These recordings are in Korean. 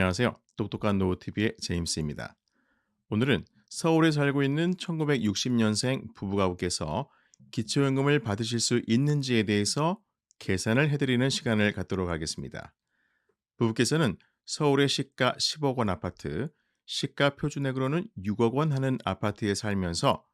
안녕하세요. 똑똑한 노후TV의 제임스입니다. 오늘은 서울에 살고 있는 1960년생 부부가분께서 기초연금을 받으실 수 있는지에 대해서 계산을 해드리는 시간을 갖도록 하겠습니다. 부부께서는 서울의 시가 10억 원 아파트, 시가 표준액으로는 6억 원 하는 아파트에 살면서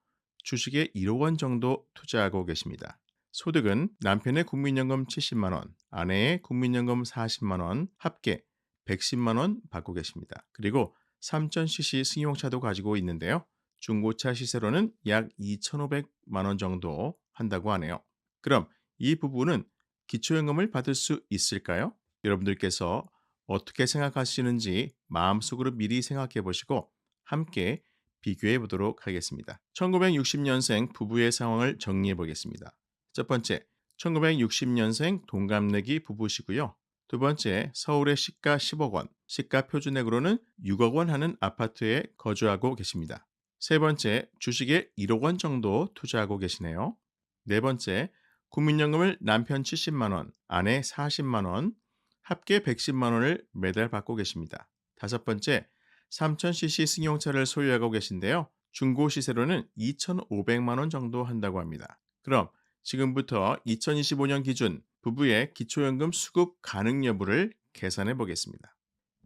주식에 1억 원 정도 투자하고 계십니다. 소득은 남편의 국민연금 70만 원, 아내의 국민연금 40만 원, 합계 110만 원 받고 계십니다. 그리고 3000cc 승용차도 가지고 있는데요. 중고차 시세로는 약 2,500만 원 정도 한다고 하네요. 그럼 이 부부는 기초연금을 받을 수 있을까요? 여러분들께서 어떻게 생각하시는지 마음속으로 미리 생각해 보시고 함께 비교해 보도록 하겠습니다. 1960년생 부부의 상황을 정리해 보겠습니다. 첫 번째, 1960년생 동갑내기 부부시고요. 두 번째, 서울의 시가 10억 원, 시가 표준액으로는 6억 원 하는 아파트에 거주하고 계십니다. 세 번째, 주식에 1억 원 정도 투자하고 계시네요. 네 번째, 국민연금을 남편 70만 원, 아내 40만 원, 합계 110만 원을 매달 받고 계십니다. 다섯 번째, 3000cc 승용차를 소유하고 계신데요. 중고 시세로는 2,500만 원 정도 한다고 합니다. 그럼 지금부터 2025년 기준 부부의 기초연금 수급 가능 여부를 계산해 보겠습니다.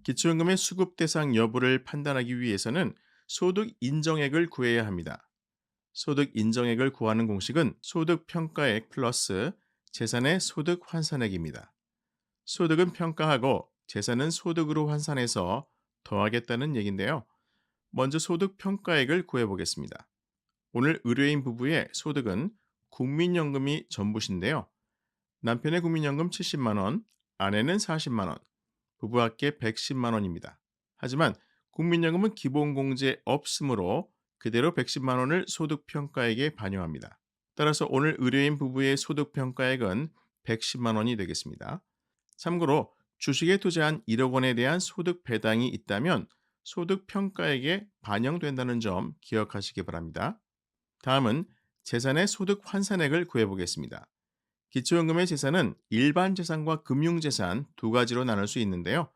기초연금의 수급 대상 여부를 판단하기 위해서는 소득 인정액을 구해야 합니다. 소득 인정액을 구하는 공식은 소득 평가액 플러스 재산의 소득 환산액입니다. 소득은 평가하고 재산은 소득으로 환산해서 더하겠다는 얘긴데요. 먼저 소득 평가액을 구해 보겠습니다. 오늘 의뢰인 부부의 소득은 국민연금이 전부신데요. 남편의 국민연금 70만 원, 아내는 40만 원, 부부 합계 110만 원입니다. 하지만 국민연금은 기본공제 없으므로 그대로 110만 원을 소득평가액에 반영합니다. 따라서 오늘 의뢰인 부부의 소득평가액은 110만 원이 되겠습니다. 참고로 주식에 투자한 1억 원에 대한 소득 배당이 있다면 소득평가액에 반영된다는 점 기억하시기 바랍니다. 다음은 재산의 소득 환산액을 구해보겠습니다. 기초연금의 재산은 일반 재산과 금융재산 두 가지로 나눌 수 있는데요.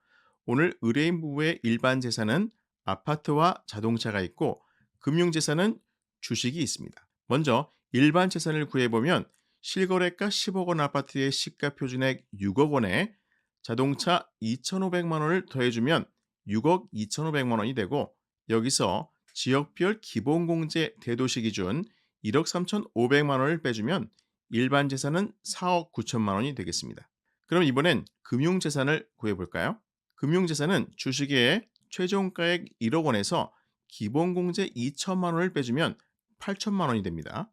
오늘 의뢰인 부부의 일반 재산은 아파트와 자동차가 있고 금융재산은 주식이 있습니다. 먼저 일반 재산을 구해보면 실거래가 10억 원 아파트의 시가 표준액 6억 원에 자동차 2,500만 원을 더해주면 6억 2,500만 원이 되고 여기서 지역별 기본공제 대도시 기준 1억 3,500만 원을 빼주면 일반 재산은 4억 9천만 원이 되겠습니다. 그럼 이번엔 금융 재산을 구해볼까요? 금융 재산은 주식의 최종가액 1억 원에서 기본공제 2천만 원을 빼주면 8천만 원이 됩니다.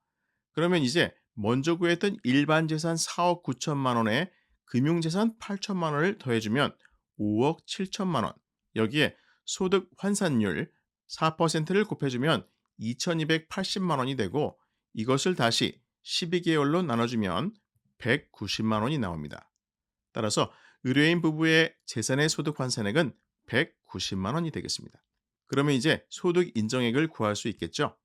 그러면 이제 먼저 구했던 일반 재산 4억 9천만 원에 금융 재산 8천만 원을 더해주면 5억 7천만 원. 여기에 소득 환산율 4%를 곱해주면 2280만 원이 되고 이것을 다시 12개월로 나눠주면 190만 원이 나옵니다. 따라서 의뢰인 부부의 재산의 소득 환산액은 190만 원이 되겠습니다. 그러면 이제 소득 인정액을 구할 수 있겠죠?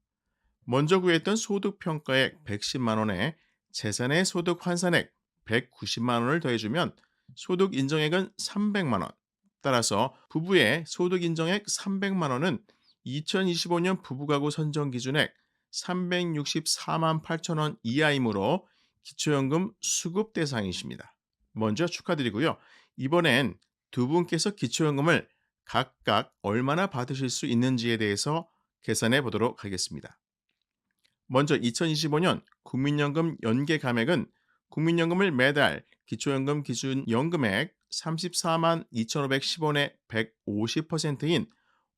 먼저 구했던 소득 평가액 110만 원에 재산의 소득 환산액 190만 원을 더해주면 소득 인정액은 300만 원. 따라서 부부의 소득 인정액 300만 원은 2025년 부부가구 선정 기준액 364만 8천 원 이하이므로 기초연금 수급 대상이십니다. 먼저 축하드리고요. 이번엔 두 분께서 기초연금을 각각 얼마나 받으실 수 있는지에 대해서 계산해 보도록 하겠습원니다 먼저 2025년 국민연금 연계 감액은 국민연금을 매달 기초연금 기준 연금액 34만 2,510원의 150%인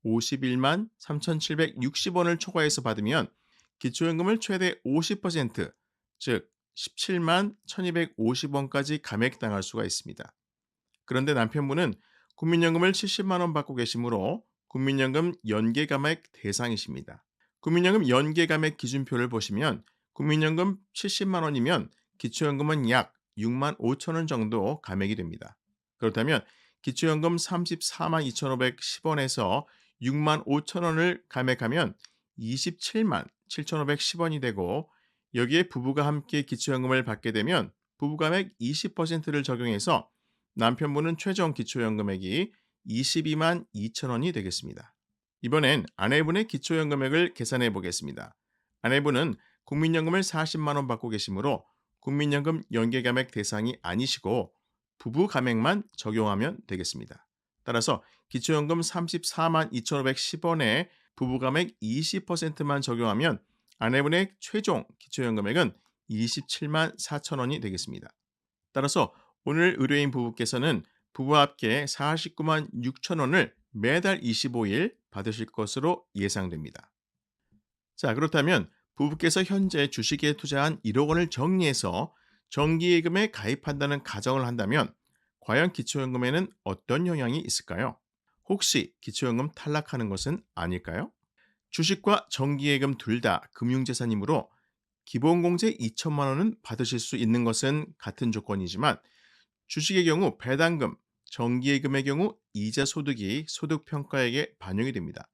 51만 3,760원을 초과해서 받으면 기초연금을 최대 50%, 즉 17만 1,250원까지 감액당할 수가 있습니다. 그런데 남편분은 국민연금을 70만 원 받고 계시므로 국민연금 연계 감액 대상이십니다. 국민연금 연계 감액 기준표를 보시면 국민연금 70만 원이면 기초연금은 약 6만 5천 원 정도 감액이 됩니다. 그렇다면 기초연금 34만 2,510원에서 6만 5천 원을 감액하면 27만 7,510원이 되고 여기에 부부가 함께 기초연금을 받게 되면 부부감액 20%를 적용해서 남편분은 최종 기초연금액이 22만 2천 원이 되겠습니다. 이번엔 아내분의 기초연금액을 계산해 보겠습니다. 아내분은 국민연금을 40만 원 받고 계시므로 국민연금 연계감액 대상이 아니시고 부부 감액만 적용하면 되겠습니다. 따라서 기초연금 34만 2,510원에 부부 감액 20%만 적용하면 아내분의 최종 기초연금액은 27만 4천 원이 되겠습니다. 따라서 오늘 의뢰인 부부께서는 부부와 함께 49만 6천 원을 매달 25일 받으실 것으로 예상됩니다. 자, 그렇다면 부부께서 현재 주식에 투자한 1억 원을 정리해서 정기예금에 가입한다는 가정을 한다면 과연 기초연금에는 어떤 영향이 있을까요? 혹시 기초연금 탈락하는 것은 아닐까요? 주식과 정기예금 둘 다 금융재산이므로 기본공제 2천만 원은 받으실 수 있는 것은 같은 조건이지만 주식의 경우 배당금, 정기예금의 경우 이자 소득이 소득평가액에 반영이 됩니다.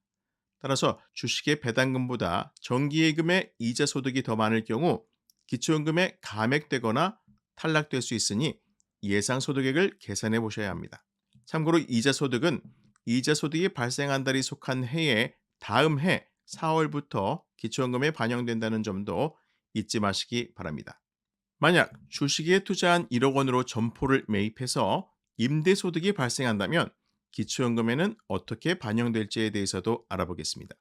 따라서 주식의 배당금보다 정기예금의 이자 소득이 더 많을 경우 기초연금에 감액되거나 탈락될 수 있으니 예상 소득액을 계산해 보셔야 합니다. 참고로 이자 소득은 이자 소득이 발생한 달이 속한 해의 다음 해 4월부터 기초연금에 반영된다는 점도 잊지 마시기 바랍니다. 만약 주식에 투자한 1억 원으로 점포를 매입해서 임대 소득이 발생한다면 기초연금에는 어떻게 반영될지에 대해서도 알아보겠습니다.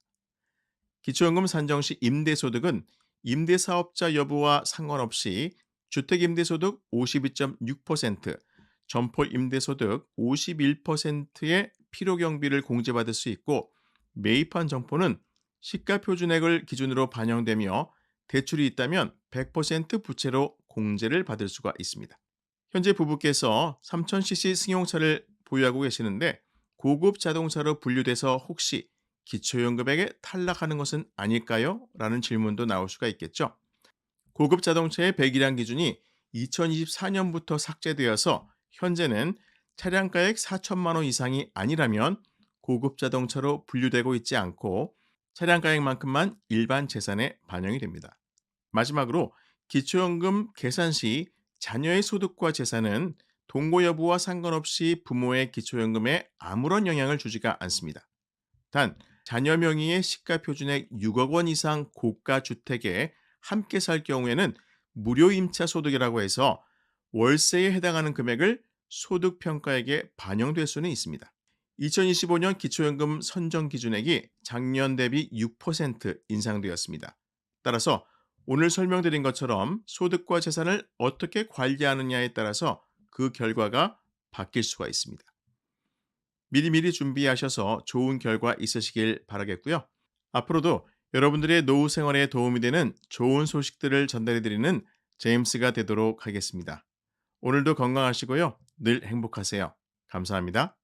기초연금 산정 시 임대소득은 임대사업자 여부와 상관없이 주택임대소득 52.6%, 점포 임대소득 51%의 필요 경비를 공제받을 수 있고 매입한 점포는 시가 표준액을 기준으로 반영되며 대출이 있다면 100% 부채로 공제를 받을 수가 있습니다. 현재 부부께서 3000cc 승용차를 보유하고 계시는데 고급 자동차로 분류돼서 혹시 기초연금액에 탈락하는 것은 아닐까요? 라는 질문도 나올 수가 있겠죠. 고급 자동차의 배기량 기준이 2024년부터 삭제되어서 현재는 차량가액 4천만 원 이상이 아니라면 고급 자동차로 분류되고 있지 않고 차량가액만큼만 일반 재산에 반영이 됩니다. 마지막으로 기초연금 계산 시 자녀의 소득과 재산은 동거 여부와 상관없이 부모의 기초연금에 아무런 영향을 주지가 않습니다. 단 자녀 명의의 시가 표준액 6억 원 이상 고가 주택에 함께 살 경우에는 무료 임차 소득이라고 해서 월세에 해당하는 금액을 소득 평가액에 반영될 수는 있습니다. 2025년 기초연금 선정 기준액이 작년 대비 6% 인상되었습니다. 따라서 오늘 설명드린 것처럼 소득과 재산을 어떻게 관리하느냐에 따라서 그 결과가 바뀔 수가 있습니다. 미리미리 준비하셔서 좋은 결과 있으시길 바라겠고요. 앞으로도 여러분들의 노후 생활에 도움이 되는 좋은 소식들을 전달해 드리는 제임스가 되도록 하겠습니다. 오늘도 건강하시고요. 늘 행복하세요. 감사합니다.